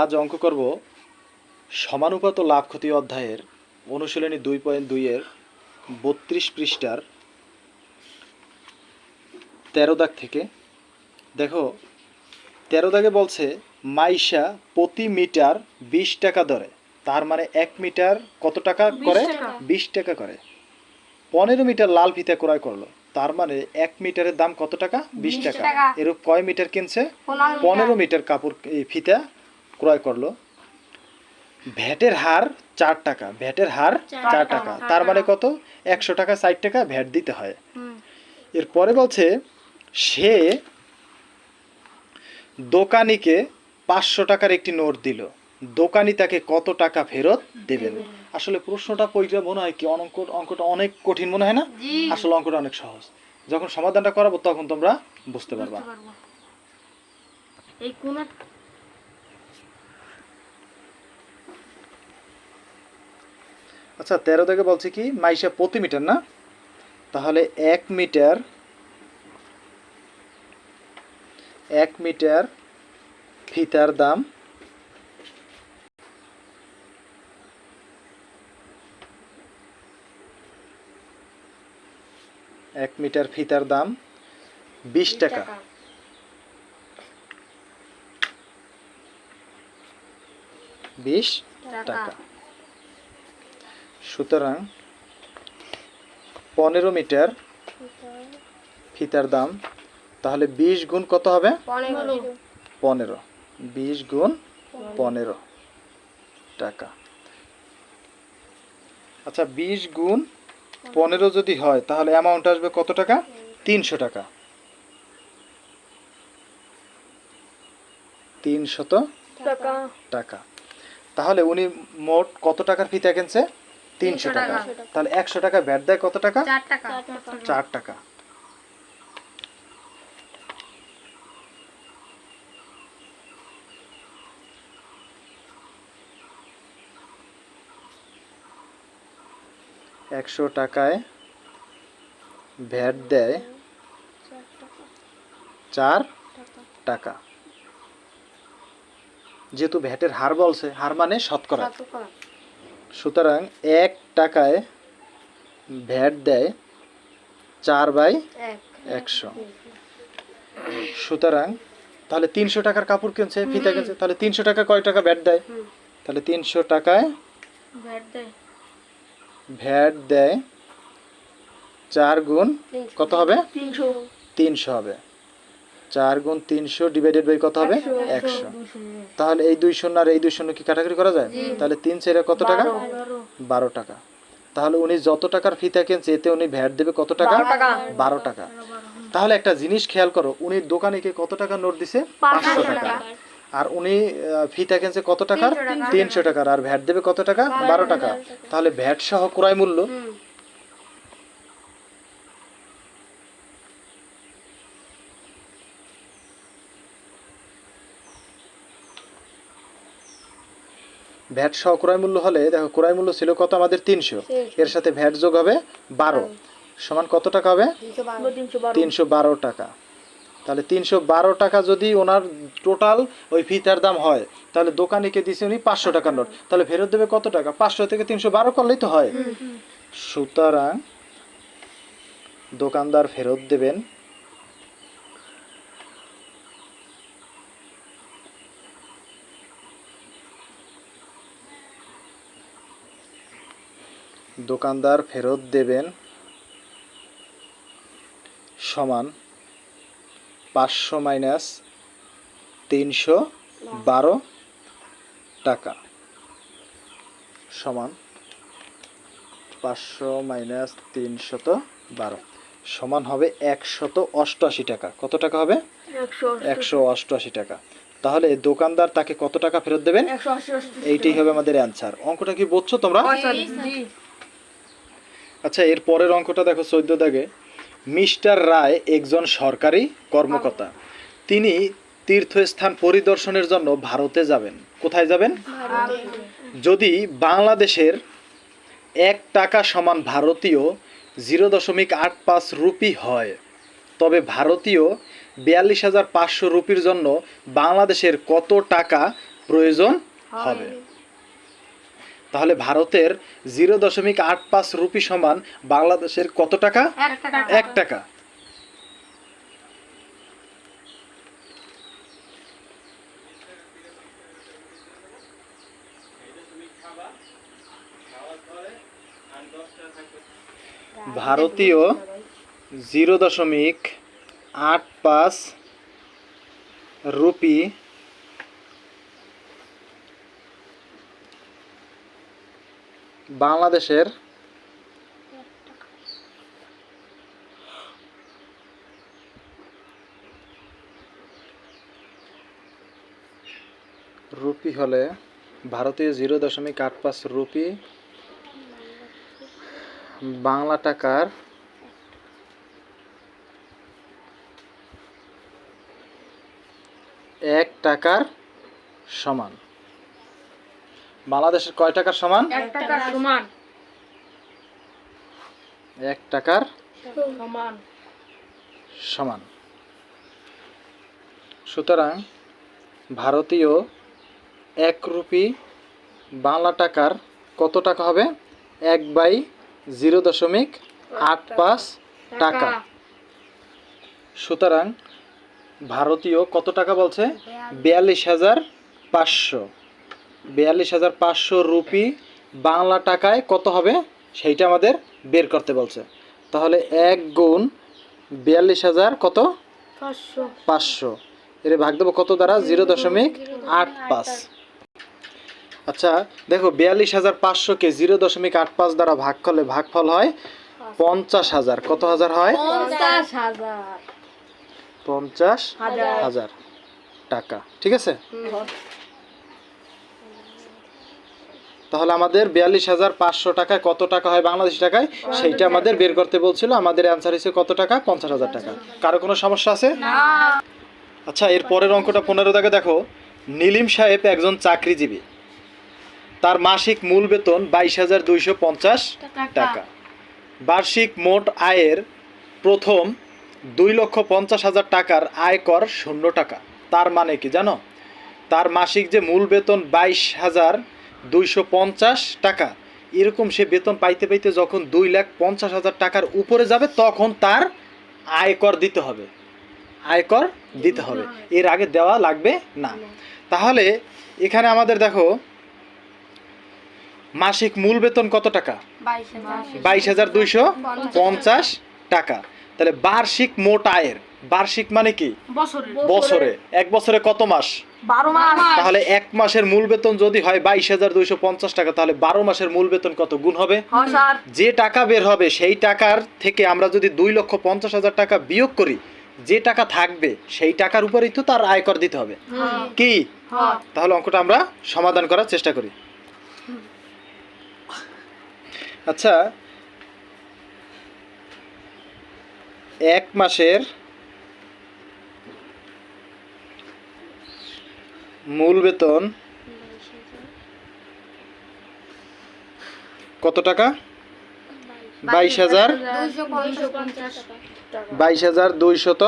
আজ অঙ্ক করব সমানুপাত ও লাভ ক্ষতি অধ্যায়ের অনুশীলনী দুই পয়েন্ট দুইয়ের বত্রিশ পৃষ্ঠার তেরো দাগ থেকে। দেখো তেরো দাগে বলছে মাইশা প্রতি মিটার বিশ টাকা দরে। তার মানে এক মিটার কত টাকা করে? বিশ টাকা করে। পনেরো মিটার লাল ফিতা ক্রয় করল। তার মানে এক মিটারের দাম কত টাকা? বিশ টাকা। এরূপ কয় মিটার কিনছে? পনেরো মিটার। কাপড় ফিতা ক্রয় করল। ভ্যাটের হার চার টাকা ভ্যাটের হার চার টাকা। তার মানে কত? একশো টাকা ষাট টাকা ভ্যাট দিতে হয়। এরপরে বলছে সে দোকানিকে পাঁচশো টাকার একটি নোট দিল। দোকানি তাকে কত টাকা ফেরত দেবেন? আসলে প্রশ্নটা পড়লে মনে হয় কি? অঙ্ক অঙ্কটা অনেক কঠিন মনে হয় না? আসলে অঙ্কটা অনেক সহজ। যখন সমাধানটা করাবো তখন তোমরা বুঝতে পারবা। এই কোন আচ্ছা তেরো থেকে বলছে কি? মাইশা প্রতি মিটার না? তাহলে এক মিটার এক মিটার ফিতার দাম এক মিটার ফিতার দাম বিশ টাকা। বিশ টাকা। সুতরাং পনেরো মিটার ফিতার দাম তাহলে বিশ গুণ কত হবে? পনেরো। বিশ গুণ পনেরো টাকা। আচ্ছা বিশ গুণ পনেরো যদি হয় তাহলে অ্যামাউন্ট আসবে কত টাকা? তিনশো টাকা। তিনশত টাকা। টাকা। তাহলে উনি মোট কত টাকার ফিতা কিনছে? তিনশো টাকা। তাহলে একশো টাকা ব্যাট দেয় কত টাকা? চার টাকা। একশো টাকায় ভ্যাট দেয় চার টাকা। যেহেতু ভ্যাটের হার বলছে হার মানে শতকরা। সুতরাং এক টাকায় ভ্যাট দেয় চার বাই এক। একশো। সুতরাং তাহলে তিনশো টাকার কাপড় কিনছে ফিতা কিনছে তাহলে তিনশো টাকা কয় টাকা ভ্যাট দেয়? তাহলে তিনশো টাকায় ভ্যাট দেয়। চার গুণ কত হবে? তিনশো হবে। চার গুণ তিনশো ডিভাইডেড বাই কত হবে? একশো। তাহলে এই দুই শূন্য আর এই দুই শূন্য কি কাটাকাটি করা যায়? তাহলে তিন ছেড়ে কত টাকা? বারো। টাকা। তাহলে উনি যত টাকার ফিতা কিনছে এতে উনি ভ্যাট দেবে কত টাকা? বারো টাকা। তাহলে একটা জিনিস খেয়াল করো উনি দোকানিকে কত টাকা নোট দিছে? পাঁচশো টাকা। আর উনি ফিতা কিনছে কত টাকার? টাকা। তিনশো টাকার। আর ভ্যাট দেবে কত টাকা? বারো টাকা। তাহলে ভ্যাট সহ ক্রয় মূল্য ভ্যাট সহ ক্রয় মূল্য হলে দেখো ক্রয় মূল্য ছিল কত? আমাদের তিনশো। এর সাথে ভ্যাট যোগ হবে বারো। সমান কত টাকা হবে? তিনশো বারো। টাকা। তাহলে তিনশো বারো টাকা যদি ওনার টোটাল ওই ফিতার দাম হয় তাহলে দোকানিকে দিছে উনি পাঁচশো টাকার নোট। তাহলে ফেরত দেবে কত টাকা? পাঁচশো থেকে তিনশো বারো করলেই তো হয়। সুতরাং দোকানদার ফেরত দেবেন দোকানদার ফেরত দেবেন সমান পাঁচশো মাইনাস তিনশো বারো টাকা। সমান পাঁচশো মাইনাস তিনশত বারো। সমান হবে একশত অষ্টআশি টাকা। কত টাকা হবে? একশো অষ্টআশি টাকা। তাহলে দোকানদার তাকে কত টাকা ফেরত দেবেন। এইটাই হবে আমাদের অ্যান্সার অঙ্কটা কি বুঝছ তোমরা? জি। আচ্ছা এর পরের অঙ্কটা দেখো চোদ্দ দাগে। মিস্টার রায় একজন সরকারি কর্মকর্তা। তিনি তীর্থস্থান পরিদর্শনের জন্য ভারতে যাবেন। কোথায় যাবেন? যদি বাংলাদেশের এক টাকা সমান ভারতীয় জিরো দশমিক আট পাঁচ রুপি হয় তবে ভারতীয় বিয়াল্লিশ হাজার পাঁচশো রুপির জন্য বাংলাদেশের কত টাকা প্রয়োজন হবে? তাহলে ভারতের জিরো দশমিক আট পাঁচ রুপি সমান বাংলাদেশের কত টাকা? এক টাকা। ভারতীয় জিরো দশমিক আট পাঁচ রুপি বাংলাদেশের রুপি হলে ভারতীয় জিরো দশমিক আট পাঁচ রুপি বাংলা টাকার এক টাকার সমান। বাংলাদেশের কয় টাকার সমান? এক টাকা সমান। এক টাকার সমান। সমান। সুতরাং ভারতীয় এক রুপি বাংলা টাকার কত টাকা হবে? এক বাই জিরো দশমিক আট পাঁচ টাকা। সুতরাং ভারতীয় কত টাকা বলছে? বিয়াল্লিশ হাজার পাঁচশো। বিয়াল্লিশ হাজার পাঁচশো রুপি বাংলা টাকায় কত হবে সেইটা আমাদের বের করতে বলছে। তাহলে এক গুণ বিয়াল্লিশ হাজার কত? পাঁচশো। এর ভাগ দেবো কত দ্বারা? জিরো দশমিক আট পাঁচ। আচ্ছা দেখো বিয়াল্লিশ হাজার পাঁচশোকে জিরো দশমিক আট পাঁচ দ্বারা ভাগ করলে ভাগফল হয় পঞ্চাশ হাজার। কত হাজার হয়? পঞ্চাশ হাজার। টাকা। ঠিক আছে? তাহলে আমাদের বিয়াল্লিশ হাজার পাঁচশো টাকায় কত টাকা হয় বাংলাদেশি টাকায়? সেইটা আমাদের বের করতে বলছিল। আমাদের অ্যান্সার হয়েছে কত টাকা? পঞ্চাশ হাজার টাকা। কারও কোনো সমস্যা আছে? আচ্ছা এর পরের অঙ্কটা পনেরো দাগে দেখো। নীলিম সাহেব একজন চাকরিজীবী। তার মাসিক মূল বেতন বাইশ হাজার দুইশো পঞ্চাশ টাকা। বার্ষিক মোট আয়ের প্রথম দুই লক্ষ পঞ্চাশ হাজার টাকার আয়কর শূন্য টাকা। তার মানে কি জানো? তার মাসিক যে মূল বেতন বাইশ হাজার দুইশো পঞ্চাশ টাকা। এরকম সে বেতন পাইতে পাইতে যখন দুই লাখ পঞ্চাশ হাজার টাকার উপরে যাবে তখন তার আয়কর দিতে হবে। আয়কর দিতে হবে। এর আগে দেওয়া লাগবে না। তাহলে এখানে আমাদের দেখো মাসিক মূল বেতন কত টাকা? বাইশ হাজার। বাইশ হাজার দুইশো পঞ্চাশ টাকা। তাহলে বার্ষিক মোট আয়ের বার্ষিক মানে কি? বছরে। বছরে। এক বছরে কত মাস? তাহলে এক মাসের মূল বেতন যদি হয় বাইশ হাজার দুইশো পঞ্চাশ টাকা তাহলে বারো মাসের মূল বেতন কত গুণ হবে? যে টাকা বের হবে সেই টাকার থেকে আমরা যদি দুই লক্ষ পঞ্চাশ হাজার টাকা বিয়োগ করি যে টাকা থাকবে সেই টাকার উপরেই তো তার আয়কর দিতে হবে। কি? হ্যাঁ। তাহলে অঙ্কটা আমরা সমাধান করার চেষ্টা করি। আচ্ছা এক মাসের মূল বেতন? কত টাকা? বাইশ হাজার। বাইশ হাজার দুইশত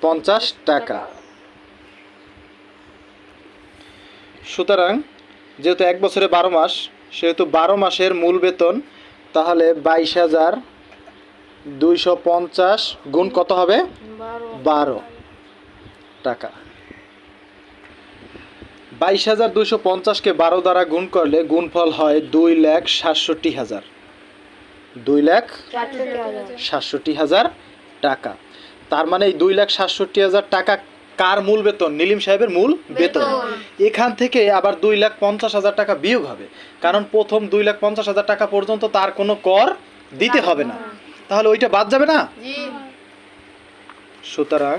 পঞ্চাশ টাকা। সুতরাং যেহেতু এক বছরে বারো মাস সেহেতু বারো মাসের মূল বেতন তাহলে বাইশ হাজার দুইশো পঞ্চাশ গুণ কত হবে? বারো। বারো টাকা। বাইশ হাজার দুইশো পঞ্চাশকে বারো দ্বারা গুণ করলে গুণফল হয় দুই লাখ সাতষট্টি হাজার। দুই লাখ সাতষট্টি হাজার টাকা। তার মানে এই দুই লাখ সাতষট্টি হাজার টাকা কার মূল বেতন? নীলিম সাহেবের মূল বেতন। এখান থেকে আবার দুই লাখ পঞ্চাশ হাজার টাকা বিয়োগ হবে। কারণ প্রথম দুই লাখ পঞ্চাশ হাজার টাকা পর্যন্ত তার কোনো কর দিতে হবে না। তাহলে ওইটা বাদ যাবে না? সুতরাং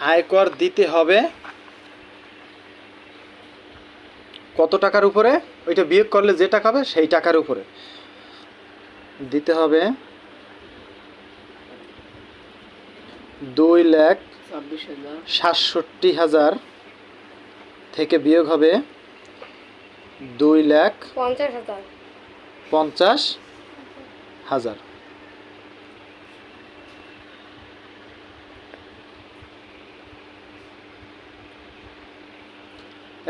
আয়কর দিতে হবে। কত টাকার উপরে? ওইটা বিয়োগ করলে যে টাকা হবে সেই টাকার উপরে। দিতে হবে দুই লাখ হাজার সাতষট্টি হাজার থেকে বিয়োগ হবে দুই লাখ পঞ্চাশ হাজার।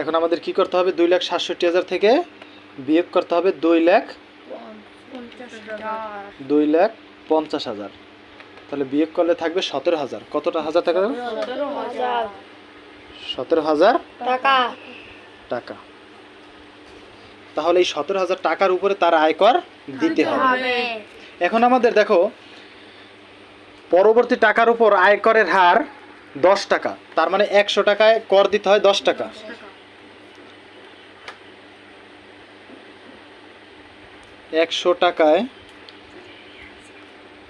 এখন আমাদের কি করতে হবে? দুই লাখ সাতষট্টি হাজার থেকে বিয়োগ করতে হবে দুই লাখ দুই লাখ পঞ্চাশ হাজার। তাহলে বিয়োগ করলে থাকবে সতেরো হাজার। কতটা হাজার টাকা? সতেরো হাজার টাকা। টাকা। তাহলে এই সতেরো হাজার টাকার উপরে তার আয়কর দিতে হবে। হবে। এখন আমাদের দেখো পরবর্তী টাকার উপর আয়করের হার দশ টাকা। তার মানে একশো টাকায় কর দিতে হয় দশ টাকা। একশো টাকায়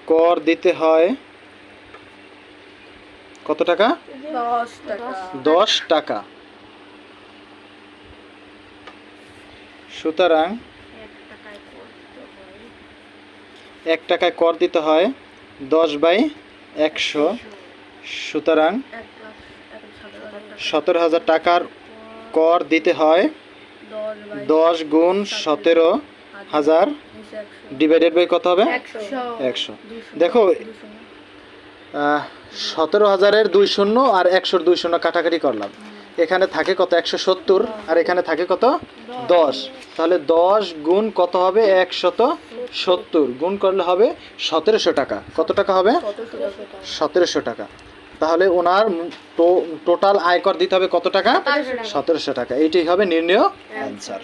কর দিতে হয়। কত টাকা? দশ টাকা। সুতরাং এক টাকায় কর দিতে হয়। দশ বাই একশো। সুতরাং সতেরো হাজার টাকার কর দিতে হয় দশ গুণ সতেরো। হাজার ডিভাইডেড বাই কত হবে? একশো। দেখো সতেরো হাজারের দুই শূন্য আর একশোর দুই শূন্য কাটাকাটি করলাম। এখানে থাকে কত? একশো সত্তর। আর এখানে থাকে কত? দশ। তাহলে দশ গুণ কত হবে? একশত সত্তর। গুণ করলে হবে সতেরোশো টাকা। কত টাকা হবে? সতেরোশো টাকা। তাহলে ওনার টোটাল আয়কর দিতে হবে কত টাকা? সতেরোশো টাকা। এইটাই হবে নির্ণয় অ্যান্সার